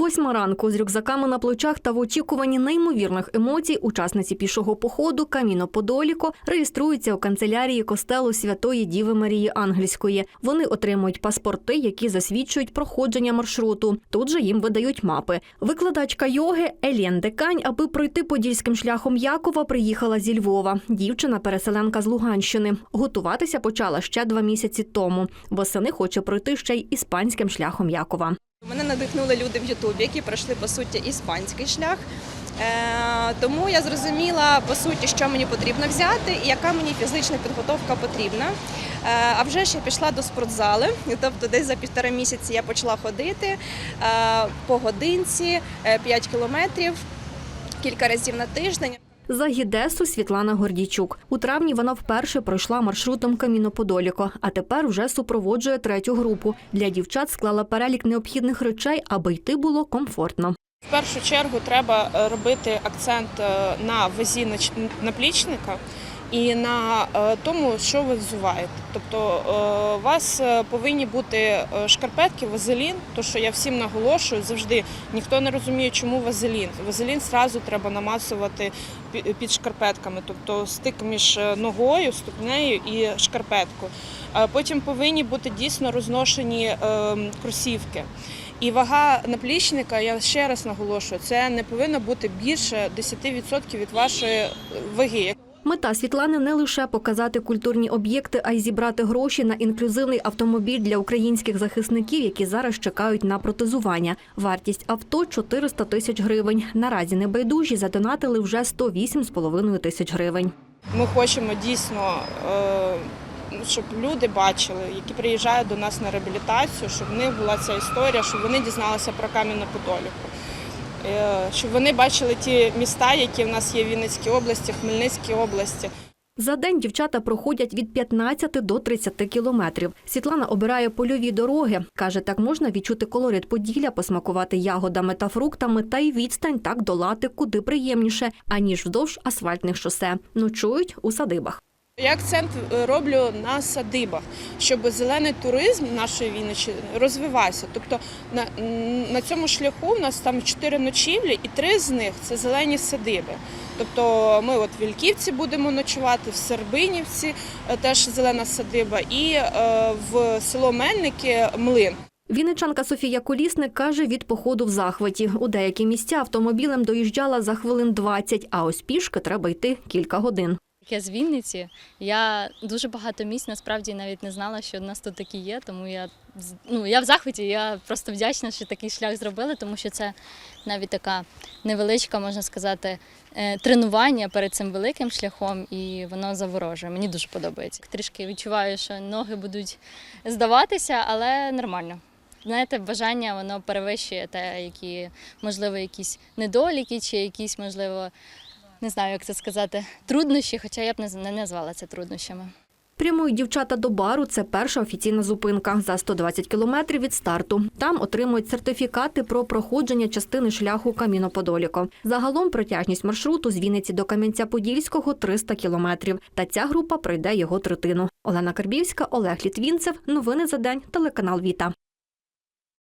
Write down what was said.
Восьма ранку з рюкзаками на плечах та в очікуванні неймовірних емоцій учасниці пішого походу Каміно Подоліко реєструються у канцелярії костелу Святої Діви Марії Ангельської. Вони отримують паспорти, які засвідчують проходження маршруту. Тут же їм видають мапи. Викладачка йоги Елєн Декань, аби пройти подільським шляхом Якова, приїхала зі Львова. Дівчина переселенка з Луганщини. Готуватися почала ще два місяці тому. Восени хоче пройти ще й іспанським шляхом Якова. Мене надихнули люди в Ютубі, які пройшли по суті іспанський шлях. Е, тому я зрозуміла по суті, що мені потрібно взяти і яка мені фізична підготовка потрібна. Е, а вже я пішла до спортзали, тобто десь за півтора місяці я почала ходити е, по годинці, е, 5 кілометрів кілька разів на тиждень. За гідесу Світлана Гордійчук. У травні вона вперше пройшла маршрутом Каміно-Подоліко, а тепер вже супроводжує третю групу. Для дівчат склала перелік необхідних речей, аби йти було комфортно. В першу чергу треба е, робити акцент е, на вазі наплічника і на е, тому, що ви взуваєте. Тобто е, у вас е, повинні бути шкарпетки, вазелін, то що я всім наголошую завжди. Ніхто не розуміє, чому вазелін. Вазелін зразу треба намацувати під шкарпетками, тобто стик між ногою, ступнею і шкарпеткою. Потім повинні бути дійсно розношені кросівки. І вага наплічника, я ще раз наголошую, це не повинно бути більше 10% від вашої ваги. Мета Світлани не лише показати культурні об'єкти, а й зібрати гроші на інклюзивний автомобіль для українських захисників, які зараз чекають на протезування. Вартість авто 400 тисяч гривень. Наразі небайдужі задонатили вже 108,5 тисяч гривень. Ми хочемо дійсно, е, щоб люди бачили, які приїжджають до нас на реабілітацію, щоб в них була ця історія, щоб вони дізналися про кам'яну Подоліку. Е, Щоб вони бачили ті міста, які в нас є в Вінницькій області, Хмельницькій області. За день дівчата проходять від 15 до 30 кілометрів. Світлана обирає польові дороги. Каже, так можна відчути колорит Поділля, посмакувати ягодами та фруктами, та й відстань так долати куди приємніше, аніж вздовж асфальтних шосе. Ночують у садибах. Я акцент е, роблю на садибах, щоб зелений туризм нашої Вінниччини розвивався. Тобто на, на цьому шляху в нас там чотири ночівлі, і три з них це зелені садиби. Тобто ми от в Вільківці будемо ночувати, в Сербинівці е, теж зелена садиба, і е, в село Мельники млин. Вінничанка Софія Колісник каже, від походу в захваті. У деякі місця автомобілем доїжджала за хвилин 20, а ось пішки треба йти кілька годин. Я з Вінниці. Я дуже багато місць насправді навіть не знала, що в нас тут такі є. Тому я ну я в захваті. Я просто вдячна, що такий шлях зробили, тому що це навіть така невеличка, можна сказати, е, тренування перед цим великим шляхом, і воно заворожує. Мені дуже подобається. Трішки відчуваю, що ноги будуть здаватися, але нормально. Знаєте, бажання воно перевищує те, які можливо якісь недоліки, чи якісь можливо не знаю, як це сказати, труднощі, хоча я б не, назвала це труднощами. Прямують дівчата до бару. Це перша офіційна зупинка за 120 кілометрів від старту. Там отримують сертифікати про проходження частини шляху Каміно-Подоліко. Загалом протяжність маршруту з Вінниці до Кам'янця-Подільського 300 кілометрів. Та ця група пройде його третину. Олена Карбівська, Олег Літвінцев. Новини за день. Телеканал Віта.